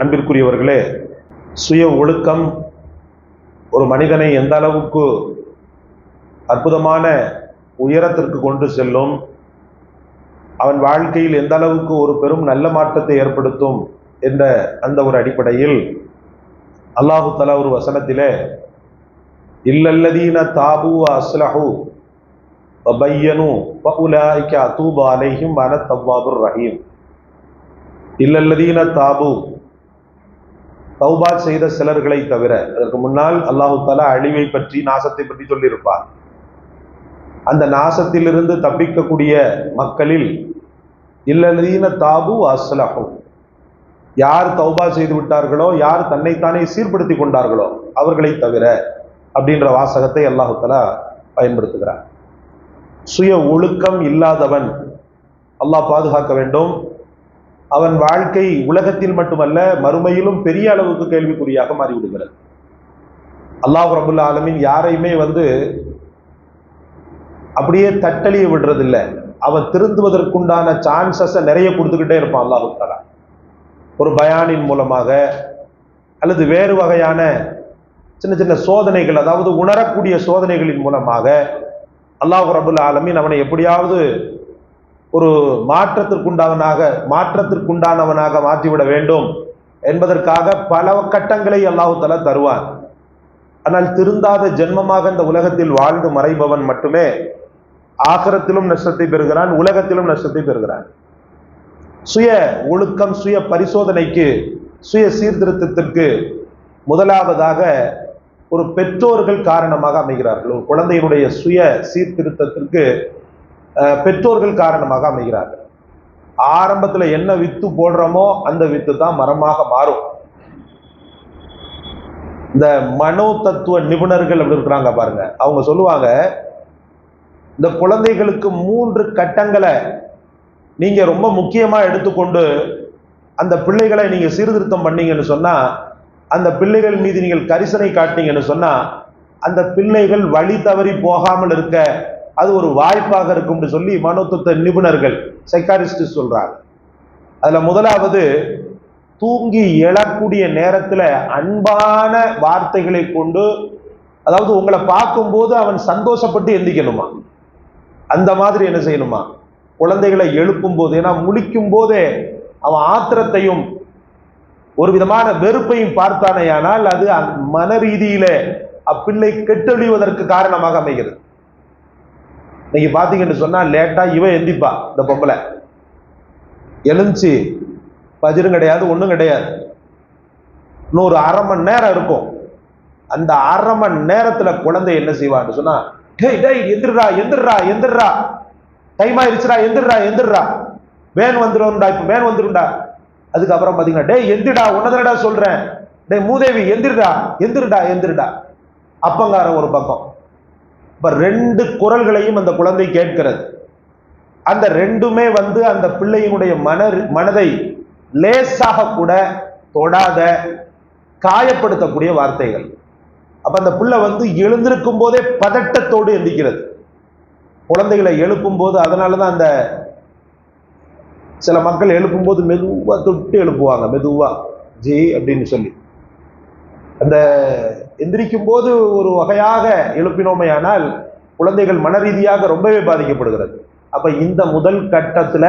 அன்பிற்குரியவர்களே சுய ஒழுக்கம் ஒரு மனிதனை எந்த அளவுக்கு அற்புதமான உயரத்திற்கு கொண்டு செல்லும் அவன் வாழ்க்கையில் எந்த அளவுக்கு ஒரு பெரும் நல்ல மாற்றத்தை ஏற்படுத்தும் என்ற அந்த ஒரு அடிப்படையில் அல்லாஹு தலா ஒரு வசனத்திலே இல்லல்லதீன தாபு அஸ்லஹு பையனு அலைஹிம் வன தவ்வாபுர் ரஹீம். இல்லல்லதீன தாபு தௌபா செய்த சிலர்களை தவிர அதற்கு முன்னால் அல்லாஹு தலா அழிவை பற்றி நாசத்தை பற்றி சொல்லியிருப்பார். அந்த நாசத்திலிருந்து தப்பிக்கக்கூடிய மக்களில் இல்லதீன தாபு அஸ்லஹு. யார் தௌபா செய்து விட்டார்களோ யார் தன்னைத்தானே சீர்படுத்தி கொண்டார்களோ அவர்களை தவிர அப்படின்ற வாசகத்தை அல்லாஹு தலா பயன்படுத்துகிறார். சுய ஒழுக்கம் இல்லாதவன் அல்லாஹ் பாதுகாக்க வேண்டும். அவன் வாழ்க்கை உலகத்தில் மட்டுமல்ல மறுமையிலும் பெரிய அளவுக்கு கேள்விக்குறியாக மாறிவிடுகிறது. அல்லாஹ் ரபுல்லா ஆலமின் யாரையுமே வந்து அப்படியே தட்டளிய விடுறதில்லை. அவன் திருந்துவதற்குண்டான சான்சஸை நிறைய கொடுத்துக்கிட்டே இருப்பான் அல்லாஹு தாலா ஒரு பயானின் மூலமாக அல்லது வேறு வகையான சின்ன சின்ன சோதனைகள் அதாவது உணரக்கூடிய சோதனைகளின் மூலமாக அல்லாஹ் ரபுல் ஆலமின் அவனை எப்படியாவது ஒரு மாற்றத்திற்குண்டாவனாக மாற்றத்திற்குண்டானவனாக மாற்றிவிட வேண்டும் என்பதற்காக பல கட்டங்களை அல்லாஹு தருவான். ஆனால் திருந்தாத ஜென்மமாக இந்த உலகத்தில் வாழ்ந்து மறைபவன் மட்டுமே ஆகரத்திலும் நஷ்டத்தை பெறுகிறான் உலகத்திலும் நஷ்டத்தை பெறுகிறான். சுய ஒழுக்கம் சுய பரிசோதனைக்கு சுய சீர்திருத்தத்திற்கு முதலாவதாக ஒரு பெற்றோர்கள் காரணமாக அமைகிறார்கள். ஒரு குழந்தையினுடைய சுய சீர்திருத்தத்திற்கு பெற்றோர்கள் காரணமாக அமைகிறார்கள். ஆரம்பத்தில் என்ன வித்து போடுறோமோ அந்த வித்து தான் மரமாக மாறும். இந்த மனோ தத்துவ நிபுணர்கள் அப்படி இருக்கிறாங்க பாருங்க. அவங்க சொல்லுவாங்க இந்த குழந்தைகளுக்கு மூன்று கட்டங்களை நீங்க ரொம்ப முக்கியமா எடுத்துக்கொண்டு அந்த பிள்ளைகளை நீங்க சீர்திருத்தம் பண்ணீங்கன்னு சொன்னா அந்த பிள்ளைகள் மீது நீங்கள் கரிசனை காட்டினீங்கன்னு சொன்னா அந்த பிள்ளைகள் வழி தவறி போகாமல் இருக்க அது ஒரு வாய்ப்பாக இருக்கும்னு சொல்லி மனோத்துவ நிபுணர்கள் சைக்காரிஸ்ட் சொல்றாங்க. அதுல முதலாவது தூங்கி எழக்கூடிய நேரத்துல அன்பான வார்த்தைகளை கொண்டு அதாவது உங்களை பார்க்கும்போது அவன் சந்தோஷப்பட்டு எந்திக்கணுமா? அந்த மாதிரி என்ன செய்யணுமா? குழந்தைகளை எழுப்பும் போது ஏன்னா முழிக்கும் போதே அவன் ஆத்திரத்தையும் ஒரு விதமான வெறுப்பையும் பார்த்தானேயானால் அது மன ரீதியில அப்பிள்ளை கெட்டொழிவதற்கு காரணமாக அமைகிறது. இன்னைக்கு பார்த்தீங்கன்னு சொன்னா லேட்டா இவ எந்திப்பா இந்த பொம்பளை. எழுந்துச்சு பஜரும் கிடையாது ஒன்றும் கிடையாது. இன்னொரு அரை மணி நேரம் இருக்கும். அந்த அரை மணி நேரத்துல குழந்தை என்ன செய்வான்னு சொன்னா டேய் டேய் எந்திரா எந்திரா எந்திரா டைம் ஆயிடுச்சுடா எந்திரா எந்திரா வேன் வந்துடும்டா இப்ப வேன் வந்துடும்டா அதுக்கப்புறம் பாத்தீங்கன்னா டேய் எந்திரடா உன்னதனடா சொல்றேன். டேய் மூதேவி எந்திரடா எந்திரடா எந்திரடா. அப்பங்காரம் ஒரு பக்கம். இப்ப ரெண்டு குரல்களையும் அந்த குழந்தை கேட்கிறது. அந்த ரெண்டுமே வந்து அந்த பிள்ளையினுடைய மன மனதை லேசாக கூட தொடாத காயப்படுத்தக்கூடிய வார்த்தைகள். அப்ப அந்த பிள்ளை வந்து எழுந்திருக்கும் போதே பதட்டத்தோடு எந்திக்கிறது. குழந்தைகளை எழுப்பும் போது அதனாலதான் அந்த சில மக்கள் எழுப்பும் போது மெதுவா தொட்டு எழுப்புவாங்க. மெதுவா ஜி அப்படின்னு சொல்லி. அந்த எந்திரிக்கும் போது ஒரு வகையாக எழுப்பினோமையானால் குழந்தைகள் மன ரீதியாக ரொம்பவே பாதிக்கப்படுகிறது. அப்ப இந்த முதல் கட்டத்துல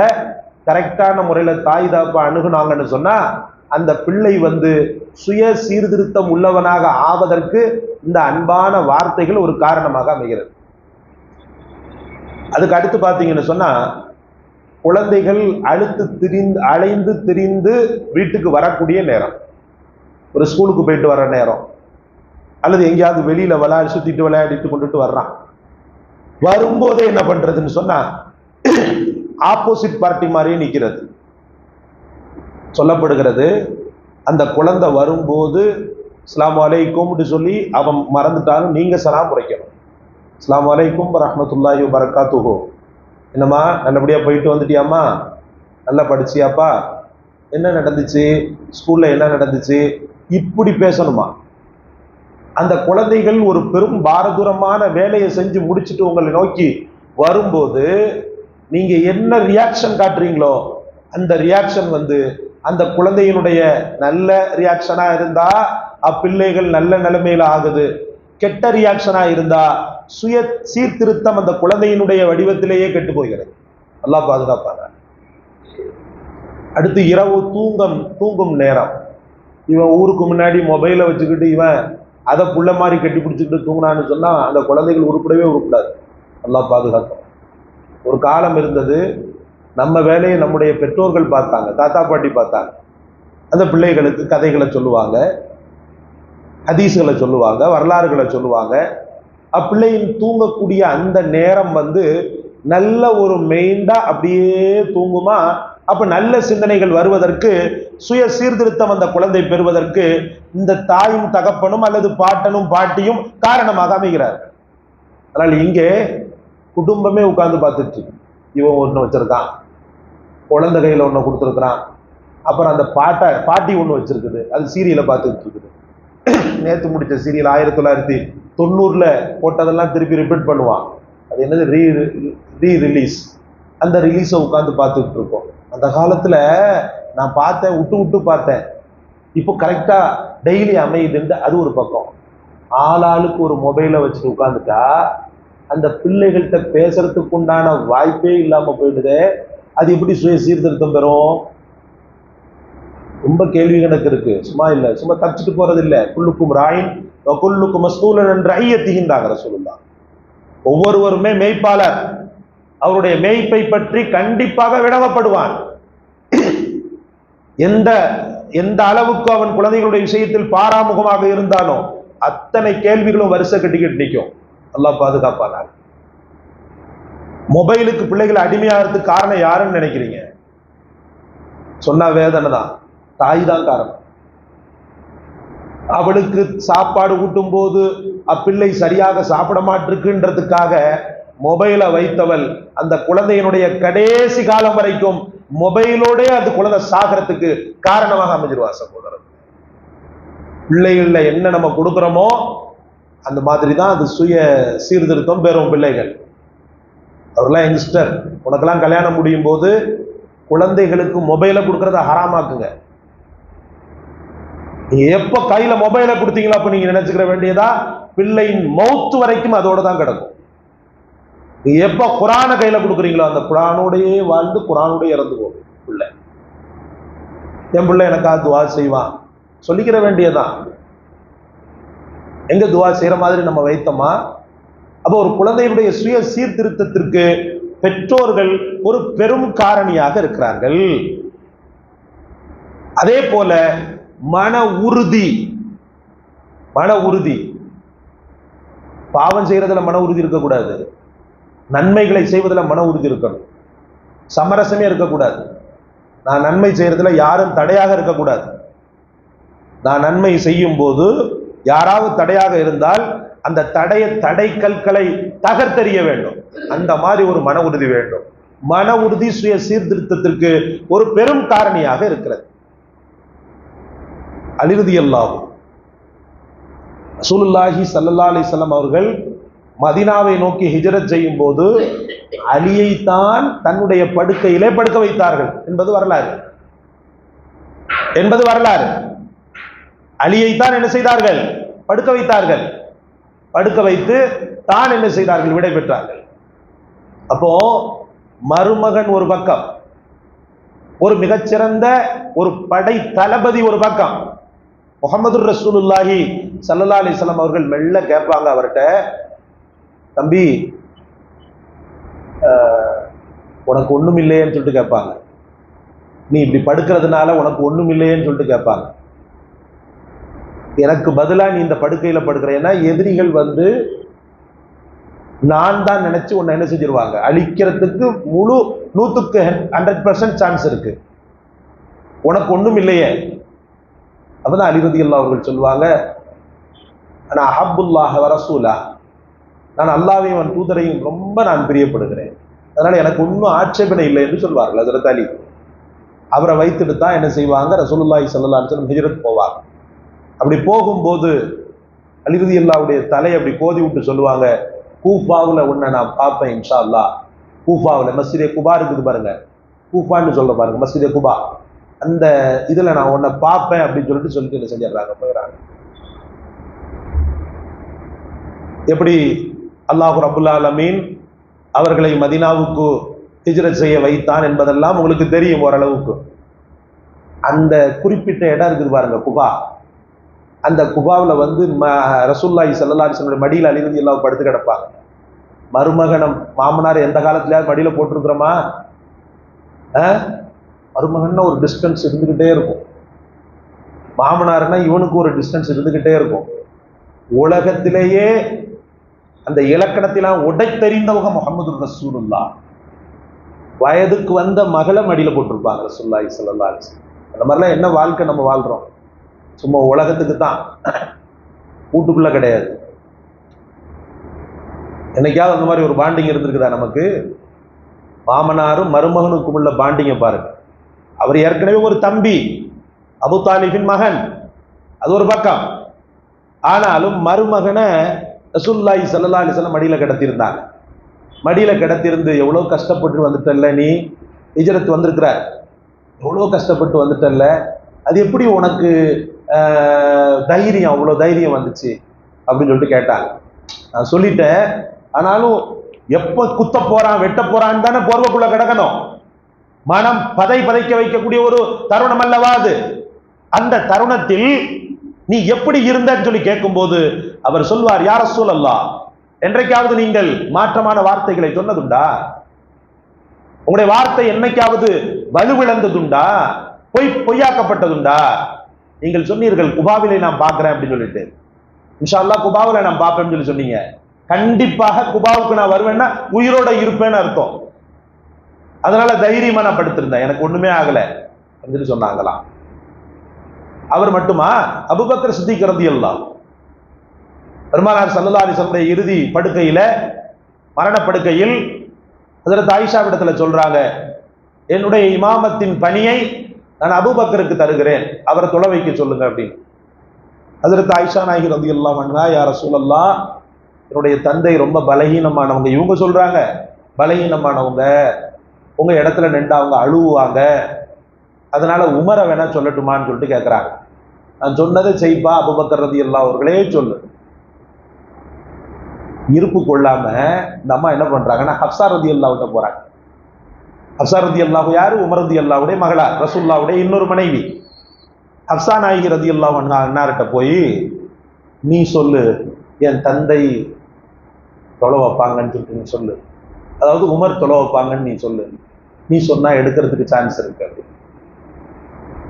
கரெக்டான முறையில தாய் தாப்பா அணுகுனாங்கன்னு சொன்னா அந்த பிள்ளை வந்து சுய சீர்திருத்தம் உள்ளவனாக ஆவதற்கு இந்த அன்பான வார்த்தைகள் ஒரு காரணமாக அமைகிறது. அதுக்கு அடுத்து பார்த்தீங்கன்னு சொன்னா குழந்தைகள் அழுத்து திரிந்து அலைந்து திரிந்து வீட்டுக்கு வரக்கூடிய நேரம். ஒரு ஸ்கூலுக்கு போயிட்டு வர நேரம். அல்லது எங்கேயாவது வெளியில விளையாடி சுத்திட்டு விளையாடிட்டு கொண்டுட்டு வர்றான். வரும்போதே என்ன பண்றதுன்னு சொன்னா ஆப்போசிட் பார்ட்டி மாதிரியே நிற்கிறது சொல்லப்படுகிறது அந்த குழந்தை வரும்போது இஸ்லாம் அலைக்கும்னு சொல்லி அவன் மறந்துட்டாலும் நீங்க சலாம் உரைக்கணும். இஸ்லாம் அலைக்கும் ரஹமத்துல்லாஹி வரகாத்துஹோ என்னம்மா நல்லபடியா போயிட்டு வந்துட்டியாம்மா? நல்லா படிச்சியாப்பா? என்ன நடந்துச்சு? ஸ்கூல்ல என்ன நடந்துச்சு? இப்படி பேசணுமா? அந்த குழந்தைகள் ஒரு பெரும் பாரதூரமான வேலையை செஞ்சு முடிச்சுட்டு உங்களை நோக்கி வரும்போது நீங்க என்ன ரியாக்ஷன் காட்டுறீங்களோ அந்த ரியாக்ஷன் வந்து அந்த குழந்தையினுடைய நல்ல ரியாக்ஷனா இருந்தா அப்பிள்ளைகள் நல்ல நிலைமையில ஆகுது. கெட்ட ரியாக்ஷனா இருந்தா சுய சீர்திருத்தம் அந்த குழந்தையினுடைய வடிவத்திலேயே கெட்டு போகிறது. நல்லா பாதுகாப்பாங்க அடுத்து இரவு தூங்கம் தூங்கும் நேரம். இவன் ஊருக்கு முன்னாடி மொபைலை வச்சுக்கிட்டு இவன் அதை புள்ள மாதிரி கட்டி பிடிச்சிக்கிட்டு தூங்கினான்னு சொன்னால் அந்த குழந்தைகள் உருப்படவே உருப்படாது. நல்லா பாதுகாக்கும் ஒரு காலம் இருந்தது நம்ம வேலையை நம்முடைய பெற்றோர்கள் பார்த்தாங்க தாத்தா பாட்டி பார்த்தாங்க. அந்த பிள்ளைகளுக்கு கதைகளை சொல்லுவாங்க ஹதீஸுகளை சொல்லுவாங்க வரலாறுகளை சொல்லுவாங்க. அப்பிள்ளையின் தூங்கக்கூடிய அந்த நேரம் வந்து நல்ல ஒரு மெயிண்டாக அப்படியே தூங்குமா அப்ப நல்ல சிந்தனைகள் வருவதற்கு சுய சீர்திருத்தம் அந்த குழந்தை பெறுவதற்கு இந்த தாயும் தகப்பனும் அல்லது பாட்டனும் பாட்டியும் காரணமாக அமைகிறார்கள் அதனால் இங்கே குடும்பமே உட்கார்ந்து பார்த்துட்டு இவன் ஒன்று வச்சிருக்கான். குழந்தை கையில் ஒன்று கொடுத்துருக்குறான். அப்புறம் அந்த பாட்டை பாட்டி ஒன்று வச்சிருக்குது. அது சீரியலை பார்த்துக்கிட்டு இருக்குது. நேற்று முடித்த சீரியல் ஆயிரத்தி தொள்ளாயிரத்தி தொண்ணூறில் போட்டதெல்லாம் திருப்பி ரிப்பீட் பண்ணுவான். அது என்னது? ரீ ரீ ரிலீஸ் அந்த ரிலீஸை உட்காந்து பார்த்துக்கிட்டு இருக்கோம் அந்த காலத்தில் நான் பார்த்தேன் விட்டு விட்டு பார்த்தேன். இப்போ கரெக்டாக டெய்லி அமையுதுன்ட்டு அது ஒரு பக்கம். ஆளாளுக்கு ஒரு மொபைலை வச்சுட்டு உட்காந்துட்டா அந்த பிள்ளைகள்கிட்ட பேசுறதுக்கு உண்டான வாய்ப்பே இல்லாமல் போயிடுது. அது எப்படி சுய சீர்திருத்தம் பெறும்? ரொம்ப கேள்வி கணக்கு இருக்கு. சும்மா இல்லை சும்மா தச்சுட்டு போறது இல்லை குள்ளுக்கும் ராயின் குல்லுக்கும் மஸ்தூலன் என்ற ஐயத்திகின்றாங்க சொல்லலாம் ஒவ்வொருவருமே மெய்ப்பாளர். அவருடைய மேய்ப்பை பற்றி கண்டிப்பாக விடவப்படுவான் எந்த எந்த அளவுக்கு அவன் குழந்தைகளுடைய விஷயத்தில் பாராமுகமாக இருந்தாலும் அத்தனை கேள்விகளும் வரிசை கட்டிக்கிட்டு நிற்கும். எல்லாம் பாதுகாப்பானார் மொபைலுக்கு பிள்ளைகள் அடிமையாகிறதுக்கு காரணம் யாருன்னு நினைக்கிறீங்க? சொன்னா வேதனை தான். தாய் தான் காரணம். அவளுக்கு சாப்பாடு ஊட்டும் போது அப்பிள்ளை சரியாக சாப்பிட மாட்டிருக்குன்றதுக்காக மொபைலை வைத்தவள் அந்த குழந்தையினுடைய கடைசி காலம் வரைக்கும் மொபைலோட அது குழந்தை சாகிறதுக்கு காரணமாக அமைஞ்சிருவா சகோதரர். பிள்ளைகள்ல என்ன நம்ம கொடுக்குறோமோ அந்த மாதிரி தான் அது சுய சீர்திருத்தம் பெறும் பிள்ளைகள். அவர்லாம் யங்ஸ்டர் உனக்கெல்லாம் கல்யாணம் முடியும் போது குழந்தைகளுக்கு மொபைலை கொடுக்கறத ஹராமாக்குங்க. நீங்க எப்ப கையில மொபைலை கொடுத்தீங்களோ அப்ப நீங்க நினைச்சுக்கிற வேண்டியதா பிள்ளையின் மௌத்து வரைக்கும் அதோட தான் கிடக்கும். எப்ப குரானை கையில கொடுக்குறீங்களோ அந்த குரானோடையே வாழ்ந்து குரானோடய இறந்து போகும் பிள்ளை. என் பிள்ளை எனக்காக துவா செய்வான் சொல்லிக்கிற வேண்டியதான் எங்க துவா செய்யற மாதிரி நம்ம வைத்தோமா? அப்போ ஒரு குழந்தையுடைய சுய சீர்திருத்தத்திற்கு பெற்றோர்கள் ஒரு பெரும் காரணியாக இருக்கிறார்கள். அதே போல மன உறுதி மன உறுதி. பாவம் செய்யறதுல மன உறுதி இருக்கக்கூடாது. நன்மைகளை செய்வதில் மன உறுதி இருக்கணும். சமரசமே இருக்கக்கூடாது. நான் நன்மை செய்யறதுல யாரும் தடையாக இருக்கக்கூடாது. நான் நன்மை செய்யும் போது யாராவது தடையாக இருந்தால் அந்த தடைய தடை கற்களை தகர்த்தெறிய வேண்டும். அந்த மாதிரி ஒரு மன உறுதி வேண்டும். மன உறுதி சுய சீர்திருத்தத்திற்கு ஒரு பெரும் காரணியாக இருக்கிறது. அலிருதி அல்லாஹும் ரசூலுல்லாஹி ஸல்லல்லாஹு அவர்கள் மதீனாவை நோக்கி ஹிஜரத் செய்யும் போது அலியை தான் தன்னுடைய படுக்கையிலே படுக்க வைத்தார்கள். என்பது வரலாறு. என்பது வரலாறு. அலியை தான் என்ன செய்தார்கள்? படுக்க வைத்தார்கள். படுக்க வைத்து தான் என்ன செய்தார்கள்? விடை பெற்றார்கள். அப்போ மருமகன் ஒரு பக்கம் ஒரு மிகச்சிறந்த ஒரு படை தளபதி ஒரு பக்கம் முகமது ரசூலுல்லாஹி சல்லா அலிஸ்லாம் அவர்கள் மெல்ல கேட்பாங்க அவர்கிட்ட தம்பி ஆஹ், உனக்கு ஒண்ணும் இல்லையேன்னு சொல்லிட்டு கேட்பாங்க. நீ இப்படி படுக்கிறதுனால உனக்கு ஒண்ணும் இல்லையேன்னு சொல்லிட்டு கேட்பாங்க. எனக்கு பதிலா நீ இந்த படுக்கையில படுக்கிற ஏன்னா எதிரிகள் வந்து நான் தான் நினைச்சு உன்னை என்ன செஞ்சிருவாங்க? அழிக்கிறதுக்கு முழு நூத்துக்கு ஹண்ட்ரட் பர்சன்ட் சான்ஸ் இருக்கு. உனக்கு ஒண்ணும் இல்லையே. அப்பதான் அலிரதி அல்லா அவர்கள் சொல்லுவாங்க ஆனா அஹபுல்லாஹ வரசூலா. நான் அல்லாவையும் அவன் தூதரையும் ரொம்ப நான் பிரியப்படுகிறேன். அதனால எனக்கு ஒன்றும் ஆட்சேபனை இல்லை என்று சொல்வார்கள் அதில் அலி. அவரை வைத்துட்டு தான் என்ன செய்வாங்க? ரசூலுல்லாஹி ஸல்லல்லாஹு அலைஹி ஹிஜரத் ஹிஜ்ரத் போவாங்க. அப்படி போகும்போது அலிரதி அல்லாவுடைய தலை அப்படி கோதி விட்டு சொல்லுவாங்க கூஃபாவில் உன்னை நான் பார்ப்பேன் இன்ஷா அல்லாஹ் கூஃபாவில் மஸ்ஜிதே குபா இருக்குது பாருங்க. கூஃபான்னு சொல்ல பாருங்க மஸ்ஜிதே குபா. அந்த இதில் நான் உன்னை பார்ப்பேன் அப்படின்னு சொல்லிட்டு சொல்லிட்டு என்ன செஞ்சிடறாங்க போயிடறாங்க. எப்படி? அல்லாஹு ரபுல்லாலமீன் அவர்களை மதினாவுக்கு ஹிஜ்ரத் செய்ய வைத்தான் என்பதெல்லாம் உங்களுக்கு தெரியும் ஓரளவுக்கு. அந்த குறிப்பிட்ட இடம் இருக்குது பாருங்க குபா. அந்த குபாவில் வந்து ம ரசூல்லாய் சல்லல்லாஹிஸ்வனுடைய மடியில் அழிந்து எல்லாம் படுத்து கிடப்பாங்க. மருமகனம் மாமனார் எந்த காலத்துலயாவது மடியில் போட்டிருக்கிறோமா? மருமகன் ஒரு டிஸ்டன்ஸ் இருந்துக்கிட்டே இருக்கும். மாமனார்னா இவனுக்கு ஒரு டிஸ்டன்ஸ் இருந்துக்கிட்டே இருக்கும். உலகத்திலேயே அந்த இலக்கணத்திலாம் உடைத்தறிந்தவங்க முகமது ரசூலுல்லா. வயதுக்கு வந்த மகளை மடியில போட்டிருப்பாங்க ரசூல்லாய் சொல்லல்லா அந்த மாதிரிலாம் என்ன வாழ்க்கை நம்ம வாழ்கிறோம் சும்மா உலகத்துக்கு தான். வீட்டுக்குள்ளே கிடையாது. என்னைக்காவது அந்த மாதிரி ஒரு பாண்டிங் இருந்திருக்குதா நமக்கு? மாமனாரும் மருமகனுக்கும் உள்ள பாண்டிங்க பாருங்க. அவர் ஏற்கனவே ஒரு தம்பி அபு தாலிபின் மகன். அது ஒரு பக்கம். ஆனாலும் மருமகனை ரசூல்லாய் சல்லா அலிசல்லாம் மடியில் கிடத்திருந்தாங்க. மடியில் கிடத்திருந்து எவ்வளோ கஷ்டப்பட்டு வந்துட்டல்ல நீ? இஜரத் வந்திருக்கிற எவ்வளோ கஷ்டப்பட்டு வந்துட்டல்ல? அது எப்படி உனக்கு தைரியம்? அவ்வளோ தைரியம் வந்துச்சு? அப்படின்னு சொல்லிட்டு கேட்டாங்க. நான் சொல்லிட்டேன். ஆனாலும் எப்போ குத்த போகிறான் வெட்ட போகிறான்னு தானே போர்வைக்குள்ளே கிடக்கணும். மனம் பதை பதைக்க வைக்கக்கூடிய ஒரு தருணம் அல்லவா அது? அந்த தருணத்தில் நீ எப்படி இருந்தன்னு சொல்லி கேட்கும்போது அவர் சொல்வார் யார சூழல்லா என்றைக்காவது நீங்கள் மாற்றமான வார்த்தைகளை சொன்னதுண்டா? உங்களுடைய வார்த்தை என்னைக்காவது வலுவிழந்ததுண்டா? பொய் பொய்யாக்கப்பட்டதுண்டா? நீங்கள் சொன்னீர்கள் குபாவிலை நான் பார்க்கிறேன் அப்படின்னு சொல்லிட்டு. இன்ஷா அல்லா குபாவில நான் பார்ப்பேன்னு சொல்லி சொன்னீங்க. கண்டிப்பாக குபாவுக்கு நான் வருவேன்னா உயிரோட இருப்பேன்னு அர்த்தம். அதனால தைரியமா நான் படுத்திருந்தேன். எனக்கு ஒண்ணுமே ஆகல அப்படின்னு சொன்னாங்களாம். அவர் மட்டுமா? அபுபக்கர் சித்திக்கிறது எல்லாம் பெருமானார் சல்லா அலிசனுடைய இறுதி படுக்கையில மரணப்படுக்கையில் அதில் தாயிஷா இடத்துல சொல்றாங்க என்னுடைய இமாமத்தின் பணியை நான் அபுபக்கருக்கு தருகிறேன். அவரை தொலை வைக்க சொல்லுங்க அப்படின்னு. அதில் தாயிஷா நாயகி வந்து எல்லாம் பண்ணா யார சூழல்லாம் என்னுடைய தந்தை ரொம்ப பலகீனமானவங்க. இவங்க சொல்றாங்க பலகீனமானவங்க உங்க இடத்துல நின்று அவங்க அழுவுவாங்க. அதனால உமரை வேணா சொல்லட்டுமான்னு சொல்லிட்டு கேட்குறாங்க நான் சொன்னதை செய்ப்பா அபுபக்கர் ரதி எல்லா அவர்களே சொல்லு. இருப்பு கொள்ளாம இந்த அம்மா என்ன பண்றாங்கன்னா ஹப்சா ரதி அல்லாவிட்ட போறாங்க. ஹப்சா ரதி அல்லாஹு யாரு? உமர் ரதி அல்லாவுடைய மகளார் ரசூல்லாவுடைய இன்னொரு மனைவி. ஹப்சா நாயகி ரதி அல்லாஹ் அண்ணார்கிட்ட போய் நீ சொல்லு என் தந்தை தொலை வைப்பாங்கன்னு சொல்லிட்டு நீ சொல்லு. அதாவது உமர் தொலை வைப்பாங்கன்னு நீ சொல்லு. நீ சொன்னா எடுக்கிறதுக்கு சான்ஸ் இருக்கு.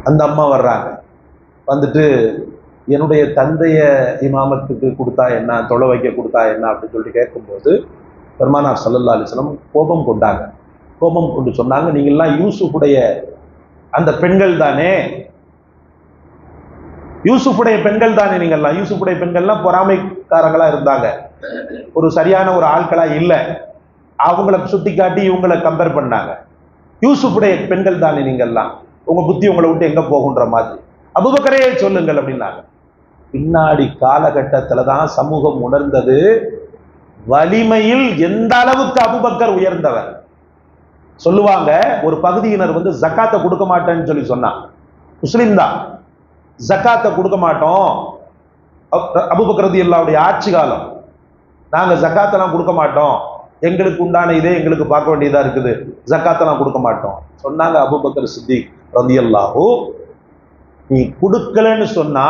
அந்த அம்மா வர்றாங்க. வந்துட்டு என்னுடைய தந்தைய இமாமத்துக்கு கொடுத்தா என்ன தொலை வைக்க கொடுத்தா என்ன அப்படின்னு சொல்லிட்டு கேட்கும்போது பெருமானார் சல்லல்லா அலிஸ்லம் கோபம் கொண்டாங்க. கோபம் கொண்டு சொன்னாங்க நீங்கள்லாம் யூசுஃபுடைய அந்த பெண்கள் தானே? யூசுஃபுடைய பெண்கள் தானே நீங்கள்லாம்? யூசுஃபுடைய பெண்கள்லாம் பொறாமைக்காரங்களா இருந்தாங்க. ஒரு சரியான ஒரு ஆட்களா இல்லை. அவங்கள சுட்டி காட்டி இவங்களை கம்பேர் பண்ணாங்க. யூசுஃபுடைய பெண்கள் தானே நீங்கள்லாம்? உங்க புத்தி உங்களை விட்டு எங்க போகுன்ற மாதிரி. அபுபக்கரையே சொல்லுங்கள் அப்படின்னாங்க. பின்னாடி காலகட்டத்துல தான் சமூகம் உணர்ந்தது. வலிமையில் எந்த அளவுக்கு அபுபக்கர் உயர்ந்தவர்? சொல்லுவாங்க ஒரு பகுதியினர் வந்து ஜக்காத்தை கொடுக்க மாட்டேன்னு சொல்லி சொன்னான் முஸ்லீம் தான். ஜக்காத்தை கொடுக்க மாட்டோம். அபுபக்ரதி எல்லாவுடைய ஆட்சி காலம். நாங்க ஜக்காத்தெல்லாம் கொடுக்க மாட்டோம். எங்களுக்கு உண்டான இதே எங்களுக்கு பார்க்க வேண்டியதா இருக்குது. ஜக்காத்தெல்லாம் கொடுக்க மாட்டோம். சொன்னாங்க அபுபக்கர் சித்திக் ரந்தியல்லாஹூ நீ கொடுக்கலன்னு சொன்னா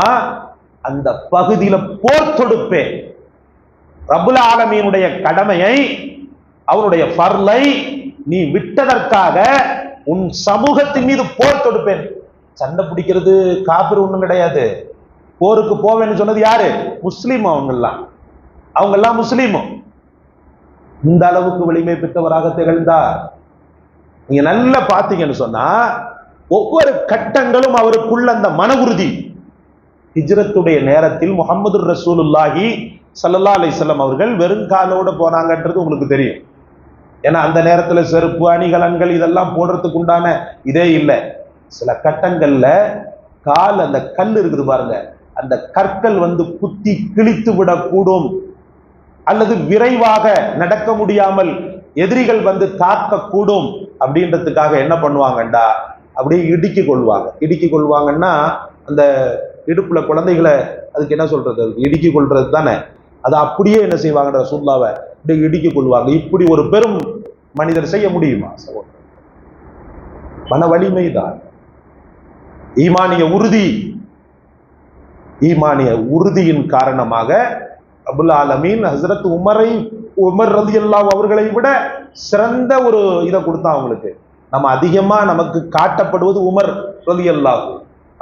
அந்த பகுதியில போர் தொடுப்பேன் ரபுல ஆலமீனுடைய கடமையை அவருடைய பர்லை நீ விட்டதற்காக உன் சமூகத்தின் மீது போர் தொடுப்பேன். சண்டை பிடிக்கிறது காப்பிர் ஒன்றும் கிடையாது. போருக்கு போவேன்னு சொன்னது யாரு? முஸ்லீம் அவங்கெல்லாம். அவங்கெல்லாம் முஸ்லீமும் இந்த அளவுக்கு வலிமை பெற்றவராக திகழ்ந்தார். நீங்க நல்லா பார்த்தீங்கன்னு சொன்னா ஒவ்வொரு கட்டங்களும் அவருக்குள்ள அந்த மன உறுதி ஹிஜ்ரத்துடைய நேரத்தில் முகமது ரசூலுல்லாஹி சல்லல்லா அலிசல்லாம் அவர்கள் வெறுங்காலோட போனாங்கன்றது உங்களுக்கு தெரியும். ஏன்னா அந்த நேரத்தில் செருப்பு அணிகலன்கள் இதெல்லாம் போடுறதுக்கு உண்டான இதே இல்லை. சில கட்டங்களில் கால் அந்த கல் இருக்குது பாருங்க. அந்த கற்கள் வந்து குத்தி கிழித்து விடக்கூடும். அல்லது விரைவாக நடக்க முடியாமல் எதிரிகள் வந்து தாக்கக்கூடும் அப்படின்றதுக்காக என்ன பண்ணுவாங்கண்டா? அப்படியே இடுக்கி கொள்வாங்க. இடுக்கி கொள்வாங்கன்னா அந்த இடுப்புல குழந்தைகளை அதுக்கு என்ன சொல்றது? அதுக்கு இடுக்கி கொள்றது தானே. அதை அப்படியே என்ன செய்வாங்கன்ற சூழ்நிலாவை இப்படி இடுக்கி கொள்வாங்க. இப்படி ஒரு பெரும் மனிதர் செய்ய முடியுமா? சகோதரர் மன வலிமை தான் ஈமானிய உறுதி. ஈமானிய உறுதியின் காரணமாக அபுல் ஆலமீன் ஹசரத் உமரை உமர் ரதி அவர்களை விட சிறந்த ஒரு இதை கொடுத்தான் அவங்களுக்கு. நம்ம அதிகமா நமக்கு காட்டப்படுவது உமர் ரதி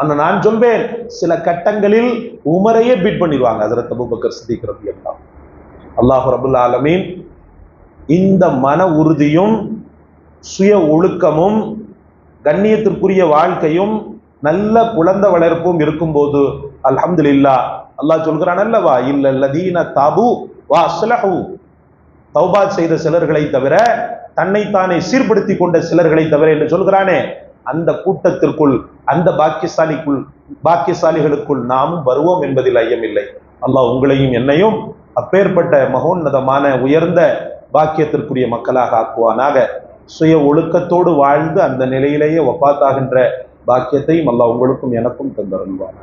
அந்த நான் சொல்வேன் சில கட்டங்களில் உமரையே பீட் பண்ணிடுவாங்க ஹசரத் அபுபக்கர் சித்திக்கிறது எல்லாம் அல்லாஹ் அல்லாஹு ரபுல் ஆலமீன் இந்த மன உறுதியும் சுய ஒழுக்கமும் கண்ணியத்திற்குரிய வாழ்க்கையும் நல்ல குழந்தை வளர்ப்பும் இருக்கும்போது அல்ஹம்துலில்லா அல்லாஹ் சொல்கிறான் அல்லவா இல்லல்லதீன தாபு வா அஸ்லஹு. தௌபா செய்த சிலர்களை தவிர தன்னைத்தானே சீர்படுத்தி கொண்ட சிலர்களை தவிர என்று சொல்கிறானே அந்த கூட்டத்திற்குள் அந்த பாக்கியசாலிக்குள் பாக்கியசாலிகளுக்குள் நாமும் வருவோம் என்பதில் ஐயமில்லை. அல்லாஹ் உங்களையும் என்னையும் அப்பேற்பட்ட மகோன்னதமான உயர்ந்த பாக்கியத்திற்குரிய மக்களாக ஆக்குவானாக. சுய ஒழுக்கத்தோடு வாழ்ந்து அந்த நிலையிலேயே ஒப்பாத்தாகின்ற பாக்கியத்தையும் அல்லாஹ் உங்களுக்கும் எனக்கும் தந்தருள்வார்